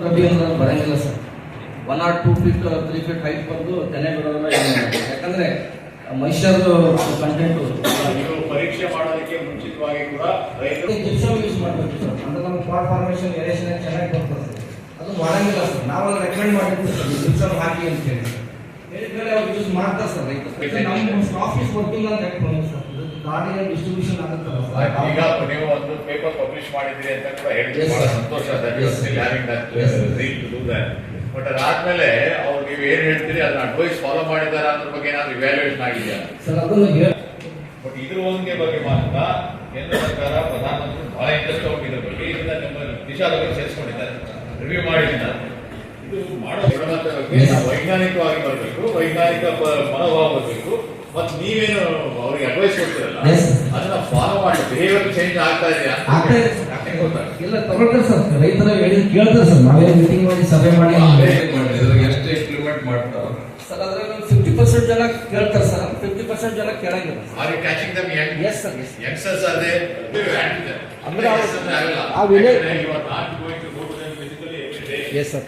ರಬಿ ಅಂದ್ರೆ ಬರಂಗಿಲ್ಲ sir. One or two feet three feet height ಬಂದು ತೆನೆ ಏನಿಲ್ಲ. ಯಾಕಂದ್ರೆ ಮನುಷ್ಯರು ಕಂಟೆಂಟ್ ಪರೀಕ್ಷೆ ಮಾಡೋದಕ್ಕೆ ಮುಂಚಿತವಾಗಿ ಕೂಡ ರೈತರು ಜಿಪ್ಸಮ್ ಯೂಸ್ ಮಾಡಬೇಕು ಸರ್. ಅಂದ್ರೆ ನಮ್ಮ ಪಾಟ್ ಫಾರ್ಮೇಷನ್ ಎರೇಷನ್ ಚೆನ್ನಾಗಿ ಬರ್ತದೆ ಅದು ಮಾಡಂಗಿಲ್ಲ ಸರ್. ನಾವೆಲ್ಲ ರೆಕಮೆಂಡ್ ಮಾಡಿರ್ತೀವಿ ಸರ್. ಜಿಪ್ಸಮ್ ಹಾಕಿ ಅಂತ ಹೇಳಿ. ಹೇಳಿದ್ಮೇಲೆ ಅವ್ರು ಯೂಸ್ ಮಾಡ್ತಾರೆ ಸರ್ ರೈತರು. ನಮ್ಮ ಆಫೀಸ್ ವರ್ಕಿಂಗ್ ಅಂತ ಡಿಸ್ಟ್ರಿಬ್ಯೂಷನ್ ಆಗುತ್ತಲ್ಲ ಈಗ ನೀವು ಒಂದು ಪೇಪರ್ ಪಬ್ಲಿಷ್ ಮಾಡಿದ್ರಿ ಅಂತ ಕೂಡ ಹೇಳಿದ್ರಿ. ಬಹಳ. ಸಂತೋಷ. ಬಟ್ ಅದಾದ್ಮೇಲೆ ಅವ್ರು ನೀವು ಏನ್ ಹೇಳ್ತೀರಿ? ಅದನ್ನ ಅಡ್ವೈಸ್ ಫಾಲೋ ಮಾಡಿದಾರ? ಅದ್ರ ಬಗ್ಗೆ ಏನಾದ್ರು ಇವ್ಯಾಲ್ಯೂಯೇಷನ್ ಆಗಿದೆಯಾ? ಸರ್ ಅದನ್ನು ಬಟ್ ಇದ್ರ ಒಂದೇ ಬಗ್ಗೆ ಮಾತ್ರ ಕೇಂದ್ರ ಸರ್ಕಾರ ಪ್ರಧಾನಮಂತ್ರಿ ಬಹಳ ಇಂಟ್ರೆಸ್ಟ್ ಹೋಗಿದ್ರ ಬಗ್ಗೆ ಇದನ್ನ ನಮ್ಮ ದಿಶಾದಲ್ಲಿ ಸೇರಿಸ್ಕೊಂಡಿದ್ದಾರೆ. ರಿವ್ಯೂ ಮಾಡಿದ್ದಾರೆ ಇದು ಮಾಡೋ ಬಗ್ಗೆ ನಾವು ವೈಜ್ಞಾನಿಕವಾಗಿ ಬರಬೇಕು. ವೈಜ್ಞಾನಿಕ ಮನೋಭಾವ ಬರಬೇಕು. ಮತ್ತೆ ನೀವೇನು ಅವ್ರಿಗೆ ಅಡ್ವೈಸ್ ಕೊಡ್ತೀರಲ್ಲ. ಅದನ್ನ ಫಾಲೋ ಮಾಡಿ ಬಿಹೇವಿಯರ್ ಚೇಂಜ್ ಆಗ್ತಾ ಇದೆಯಾ? ಇಲ್ಲ ತಗೊಳ್ತಾರೆ ಸರ್. ರೈತರ ಹೇಳಿದ್ ಕೇಳ್ತಾರೆ ಸರ್. ನಾವೇ ಮೀಟಿಂಗ್ ಮಾಡಿ ಸಭೆ ಮಾಡಿ ಎಷ್ಟು ಇಂಪ್ಲಿಮೆಂಟ್ ಮಾಡ್ತಾರೆ. ಸರ್ ಅದ್ರಾಗ ಒಂದು ಫಿಫ್ಟಿ ಪರ್ಸೆಂಟ್ ಜನ ಕೇಳ್ತಾರೆ ಸರ್. ಫಿಫ್ಟಿ ಪರ್ಸೆಂಟ್ ಜನ ಕೇಳಂಗಿಲ್ಲ. Are catching catching them young? Yes sir yes ಅದೇ. there? ಅಂದ್ರೆ. ಆ village you are not going to go to every day. Yes sir